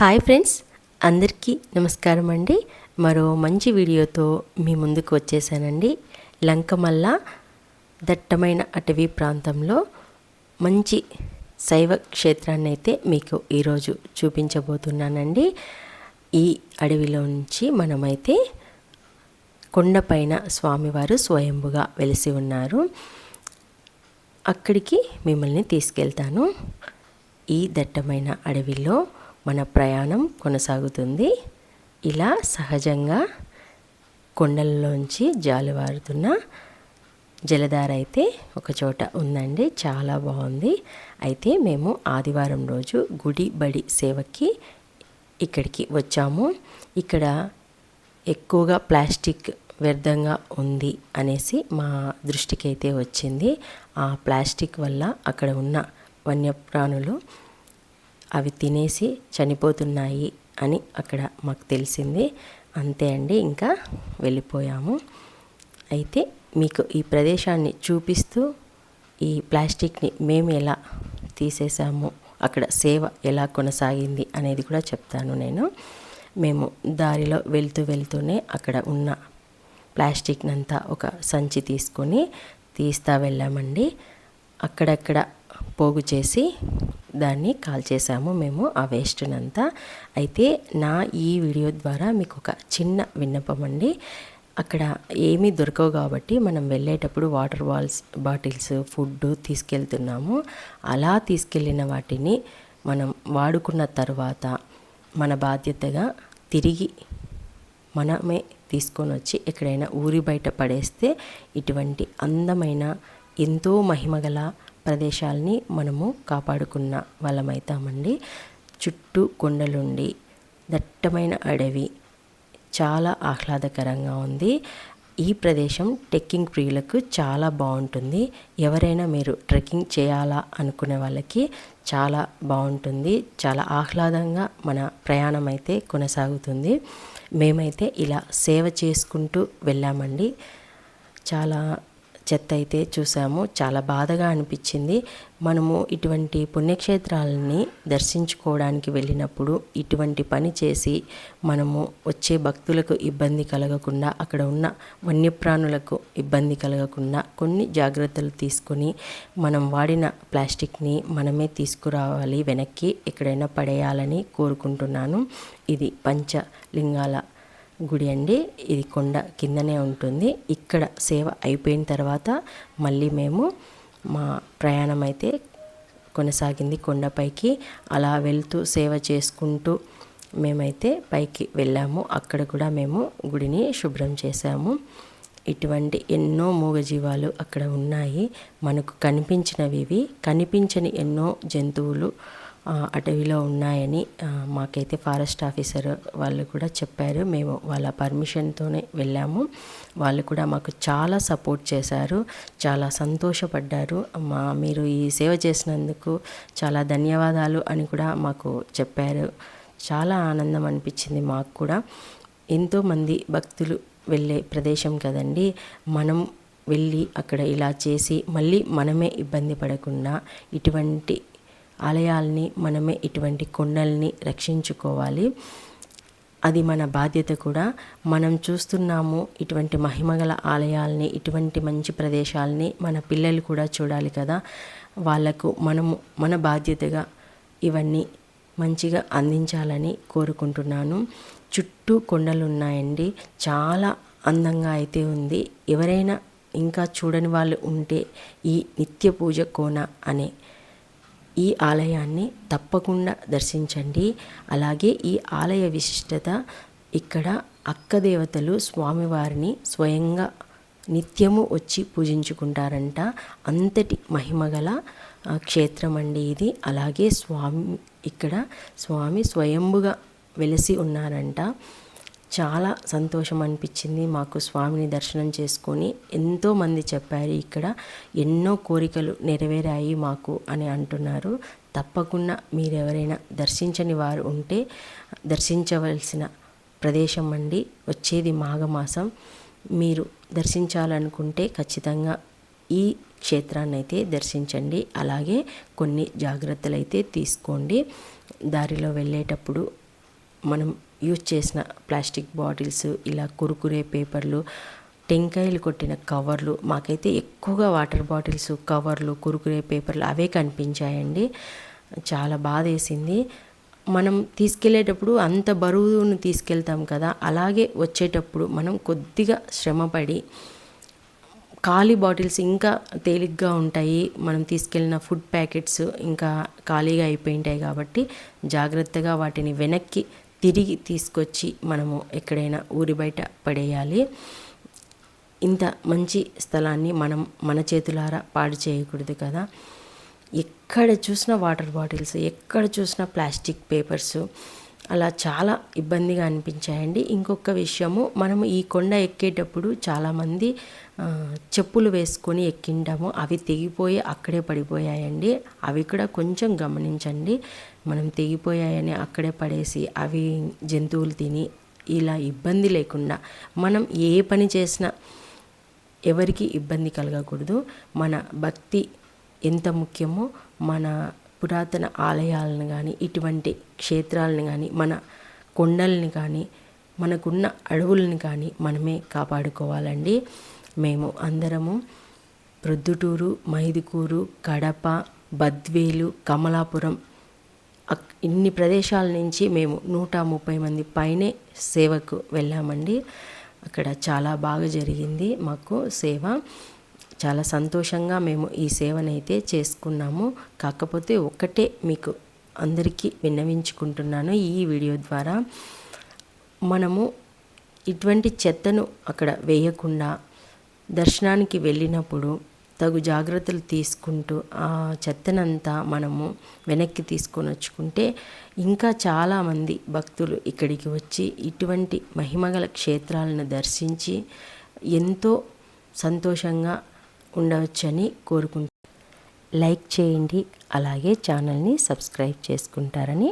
Hi friends అందరికీ నమస్కారం అండి. మరో మంచి వీడియోతో మీ ముందుకు వచ్చేసానండి. లంకమల్ల దట్టమైన అటవీ ప్రాంతంలో మంచి శైవ క్షేత్రాన్ని అయితే మీకు ఈరోజు చూపించబోతున్నానండి. ఈ అడవిలో నుంచి మనమైతే కొండపైన స్వామివారు స్వయంభుగా వెలిసి ఉన్నారు. అక్కడికి మిమ్మల్ని తీసుకెళ్తాను. ఈ దట్టమైన అడవిలో మన ప్రయాణం కొనసాగుతుంది. ఇలా సహజంగా కొండల్లోంచి జాలువారుతున్న జలధార అయితే ఒక చోట ఉందండి. చాలా బాగుంది. అయితే మేము ఆదివారం రోజు గుడి బడి సేవకి ఇక్కడికి వచ్చాము. ఇక్కడ ఎక్కువగా ప్లాస్టిక్ వ్యర్థంగా ఉంది అనేసి మా దృష్టికి అయితే వచ్చింది. ఆ ప్లాస్టిక్ వల్ల అక్కడ ఉన్న వన్యప్రాణులు అవి తినేసి చనిపోతున్నాయి అని అక్కడ మాకు తెలిసింది. అంతే అండి ఇంకా వెళ్ళిపోయాము. అయితే మీకు ఈ ప్రదేశాన్ని చూపిస్తూ ఈ ప్లాస్టిక్ని మేము ఎలా తీసేసాము అక్కడ సేవ ఎలా కొనసాగింది అనేది కూడా చెప్తాను నేను. మేము దారిలో వెళ్తూ వెళ్తూనే అక్కడ ఉన్న ప్లాస్టిక్నంతా ఒక సంచి తీసుకొని తీస్తా వెళ్ళామండి. అక్కడక్కడ పోగు చేసి దాన్ని కాల్ చేసాము మేము ఆ వేస్ట్నంతా. అయితే నా ఈ వీడియో ద్వారా మీకు ఒక చిన్న విన్నపం అండి. అక్కడ ఏమీ దొరకవు కాబట్టి మనం వెళ్ళేటప్పుడు వాటర్ బాల్స్ బాటిల్స్ ఫుడ్ తీసుకెళ్తున్నాము. అలా తీసుకెళ్ళిన వాటిని మనం వాడుకున్న తర్వాత మన బాధ్యతగా తిరిగి మనమే తీసుకొని వచ్చి ఎక్కడైనా ఊరి బయట పడేస్తే ఇటువంటి అందమైన ఎంతో మహిమగల ప్రదేశాలని మనము కాపాడుకున్న వాళ్ళమవుతామండి చుట్టూ కొండలుండి దట్టమైన అడవి చాలా ఆహ్లాదకరంగా ఉంది. ఈ ప్రదేశం ట్రెక్కింగ్ ప్రియులకు చాలా బాగుంటుంది. ఎవరైనా మీరు ట్రెక్కింగ్ చేయాలా అనుకునే వాళ్ళకి చాలా బాగుంటుంది. చాలా ఆహ్లాదంగా మన ప్రయాణం అయితే కొనసాగుతుంది. మేమైతే ఇలా సేవ చేసుకుంటూ వెళ్ళామండి. చాలా చెత్త అయితే చూసాము. చాలా బాధగా అనిపించింది. మనము ఇటువంటి పుణ్యక్షేత్రాలని దర్శించుకోవడానికి వెళ్ళినప్పుడు ఇటువంటి పని చేసి మనము వచ్చే భక్తులకు ఇబ్బంది కలగకుండా అక్కడ ఉన్న వన్యప్రాణులకు ఇబ్బంది కలగకుండా కొన్ని జాగ్రత్తలు తీసుకొని మనం వాడిన ప్లాస్టిక్ని మనమే తీసుకురావాలి వెనక్కి ఎక్కడైనా పడేయాలని కోరుకుంటున్నాను. ఇది పంచలింగాల గుడి అండి. ఇది కొండ కిందనే ఉంటుంది. ఇక్కడ సేవ అయిపోయిన తర్వాత మళ్ళీ మేము మా ప్రయాణం అయితే కొనసాగింది కొండపైకి అలా వెళ్తూ సేవ చేసుకుంటూ మేమైతే పైకి వెళ్ళాము. అక్కడ కూడా మేము గుడిని శుభ్రం చేశాము. ఇటువంటి ఎన్నో మూగజీవాలు అక్కడ ఉన్నాయి. మనకు కనిపించినవి ఇవి కనిపించని ఎన్నో జంతువులు అటవీలో ఉన్నాయని మాకైతే ఫారెస్ట్ ఆఫీసర్ వాళ్ళు కూడా చెప్పారు. మేము వాళ్ళ పర్మిషన్తోనే వెళ్ళాము. వాళ్ళు కూడా మాకు చాలా సపోర్ట్ చేశారు. చాలా సంతోషపడ్డారు. మా మీరు ఈ సేవ చేసినందుకు చాలా ధన్యవాదాలు అని కూడా మాకు చెప్పారు. చాలా ఆనందం అనిపించింది మాకు కూడా. ఎంతోమంది భక్తులు వెళ్ళే ప్రదేశం కదండి. మనం వెళ్ళి అక్కడ ఇలా చేసి మళ్ళీ మనమే ఇబ్బంది పడకుండా ఇటువంటి ఆలయాల్ని మనమే ఇటువంటి కొండల్ని రక్షించుకోవాలి. అది మన బాధ్యత కూడా. మనం చూస్తున్నాము ఇటువంటి మహిమగల ఆలయాల్ని ఇటువంటి మంచి ప్రదేశాలని మన పిల్లలు కూడా చూడాలి కదా. వాళ్ళకు మనము మన బాధ్యతగా ఇవన్నీ మంచిగా అందించాలని కోరుకుంటున్నాను. చుట్టూ కొండలు ఉన్నాయండి చాలా అందంగా అయితే ఉంది. ఎవరైనా ఇంకా చూడని వాళ్ళు ఉంటే ఈ నిత్య పూజ కోన అనే ఈ ఆలయాన్ని తప్పకుండా దర్శించండి. అలాగే ఈ ఆలయ విశిష్టత ఇక్కడ అక్క దేవతలు స్వామివారిని స్వయంగా నిత్యము వచ్చి పూజించుకుంటారంట. అంతటి మహిమగల క్షేత్రం అండి ఇది. అలాగే స్వామి ఇక్కడ స్వామి స్వయంభుగా వెలిసి ఉన్నారంట. చాలా సంతోషం అనిపించింది మాకు స్వామిని దర్శనం చేసుకొని. ఎంతోమంది చెప్పారు ఇక్కడ ఎన్నో కోరికలు నెరవేరాయి మాకు అని అంటున్నారు. తప్పకుండా మీరు ఎవరైనా దర్శించని వారు ఉంటే దర్శించవలసిన ప్రదేశం అండి వచ్చేది మాఘమాసం. మీరు దర్శించాలనుకుంటే ఖచ్చితంగా ఈ క్షేత్రాన్ని అయితే దర్శించండి అలాగే కొన్ని జాగ్రత్తలు అయితే తీసుకోండి. దారిలో వెళ్ళేటప్పుడు మనం యూజ్ చేసిన ప్లాస్టిక్ బాటిల్స్ ఇలా కురుకురే పేపర్లు టెంకాయలు కొట్టిన కవర్లు మాకైతే ఎక్కువగా వాటర్ బాటిల్స్ కవర్లు కురుకురే పేపర్లు అవే కనిపించాయండి. చాలా బాధ వేసింది మనం తీసుకెళ్ళేటప్పుడు అంత బరువును తీసుకెళ్తాం కదా అలాగే వచ్చేటప్పుడు మనం కొద్దిగా శ్రమపడి ఖాళీ బాటిల్స్ ఇంకా తేలిగ్గా ఉంటాయి. మనం తీసుకెళ్ళిన ఫుడ్ ప్యాకెట్స్ ఇంకా ఖాళీగా అయిపోయి ఉంటాయి కాబట్టి జాగ్రత్తగా వాటిని వెనక్కి తిరిగి తీసుకొచ్చి మనము ఎక్కడైనా ఊరి బయట పడేయాలి. ఇంత మంచి స్థలాన్ని మనం మన చేతులారా పాడు చేయకూడదు కదా. ఎక్కడ చూసినా వాటర్ బాటిల్స్ ఎక్కడ చూసినా ప్లాస్టిక్ పేపర్స్ అలా చాలా ఇబ్బందిగా అనిపించాయండి. ఇంకొక విషయము మనము ఈ కొండ ఎక్కేటప్పుడు చాలామంది చెప్పులు వేసుకొని ఎక్కిండాము. అవి తెగిపోయి అక్కడే పడిపోయాయండి. అవి కూడా కొంచెం గమనించండి. మనం తెగిపోయాయని అక్కడే పడేసి అవి జంతువులు తిని ఇలా ఇబ్బంది లేకుండా మనం ఏ పని చేసినా ఎవరికి ఇబ్బంది కలగకూడదు. మన భక్తి ఎంత ముఖ్యమో మన పురాతన ఆలయాలను కానీ ఇటువంటి క్షేత్రాలను కానీ మన కొండల్ని కానీ మనకున్న అడవులను కానీ మనమే కాపాడుకోవాలండి. మేము అందరము ప్రొద్దుటూరు మైదుకూరు కడప బద్వేలు కమలాపురం ఇన్ని ప్రదేశాల నుంచి మేము నూట ముప్పై మంది పైనే సేవకు వెళ్ళామండి. అక్కడ చాలా బాగా జరిగింది మాకు సేవ. చాలా సంతోషంగా మేము ఈ సేవనైతే చేసుకున్నాము. కాకపోతే ఒక్కటే మీకు అందరికీ విన్నవించుకుంటున్నాను ఈ వీడియో ద్వారా. మనము ఇటువంటి చెత్తను అక్కడ వేయకుండా దర్శనానికి వెళ్ళినప్పుడు తగు జాగ్రత్తలు తీసుకుంటూ ఆ చెత్తనంతా మనము వెనక్కి తీసుకొని వచ్చుకుంటే ఇంకా చాలామంది భక్తులు ఇక్కడికి వచ్చి ఇటువంటి మహిమగల క్షేత్రాలను దర్శించి ఎంతో సంతోషంగా ఉండవచ్చని కోరుకుంటు. లైక్ చేయండి అలాగే ఛానల్ని సబ్స్క్రైబ్ చేసుకుంటారని